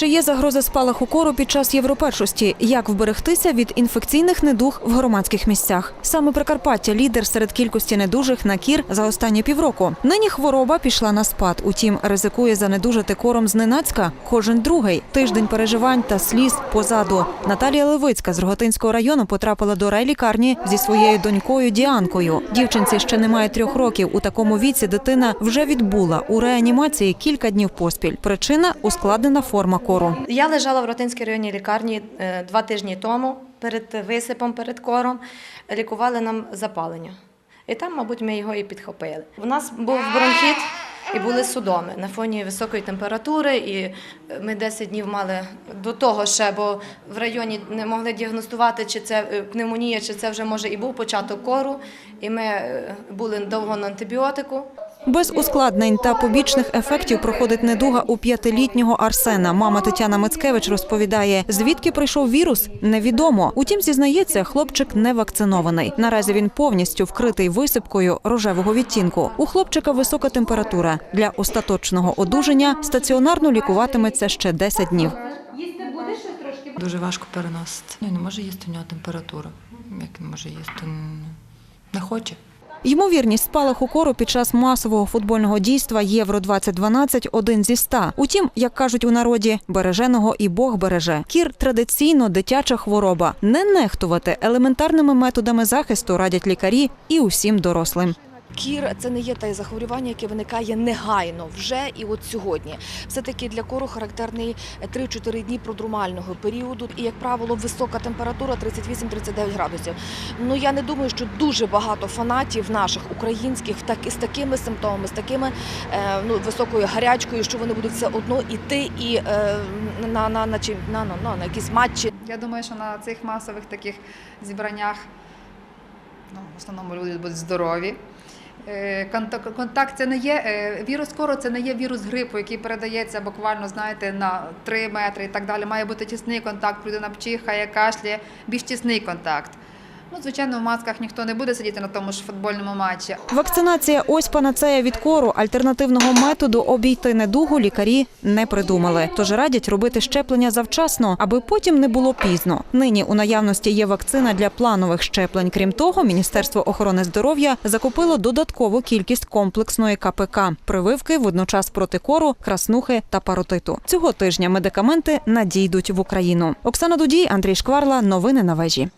Чи є загроза спалаху кору під час європершості? Як вберегтися від інфекційних недуг в громадських місцях? Саме Прикарпаття лідер серед кількості недужих на кір за останні півроку. Нині хвороба пішла на спад. Утім, ризикує занедужати кором зненацька кожен другий. Тиждень переживань та сліз позаду. Наталія Левицька з Роготинського району потрапила до райлікарні зі своєю донькою Діанкою. Дівчинці ще немає трьох років. У такому віці дитина вже відбула у реанімації кілька днів поспіль. Причина ускладнена форма кору. Я лежала в Ротинській районній лікарні е, два тижні тому перед висипом, перед кором. Лікували нам запалення. І там, мабуть, ми його і підхопили. У нас був бронхіт і були судоми на фоні високої температури. І е, ми 10 днів мали до того ще, бо в районі не могли діагностувати, чи це е, пневмонія, чи це вже може і був початок кору. І ми були довго на антибіотику. Без ускладнень та побічних ефектів проходить недуга у п'ятилітнього Арсена. Мама Тетяна Мицкевич розповідає, звідки прийшов вірус, невідомо. Утім, зізнається, хлопчик не вакцинований. Наразі він повністю вкритий висипкою рожевого відтінку. У хлопчика висока температура. Для остаточного одужання стаціонарно лікуватиметься ще 10 днів. Дуже важко переносити. Не може їсти в нього температура. Як не може їсти? Не хоче. Ймовірність спалаху кору під час масового футбольного дійства Євро 2012 один зі ста. Утім, як кажуть у народі, береженого і Бог береже. Кір традиційно дитяча хвороба. Не нехтувати елементарними методами захисту радять лікарі і усім дорослим. Кір це не є те захворювання, яке виникає негайно вже і от сьогодні. Все таки для кору характерний 3-4 дні продрумального періоду. І як правило, висока температура 38-39 градусів. Ну я не думаю, що дуже багато фанатів наших українських так з такими симптомами, з такими е, ну високою гарячкою, що вони будуть все одно іти і е, на, на, на, чим- на, на, на, на якісь матчі. Я думаю, що на цих масових таких зібраннях ну, в основному люди будуть здорові. Е, Контакт, це не є е, вірус кору, це не є вірус грипу, який передається буквально, знаєте, на 3 метри і так далі. Має бути тісний контакт, людина пчихає, кашляє, більш тісний контакт. Ну, звичайно, в масках ніхто не буде сидіти на тому ж футбольному матчі. Вакцинація ось панацея від кору. Альтернативного методу обійти недугу лікарі не придумали. Тож радять робити щеплення завчасно, аби потім не було пізно. Нині у наявності є вакцина для планових щеплень. Крім того, Міністерство охорони здоров'я закупило додаткову кількість комплексної КПК, прививки водночас проти кору, краснухи та паротиту. Цього тижня медикаменти надійдуть в Україну. Оксана Дудій, Андрій Шкварла. Новини на вежі.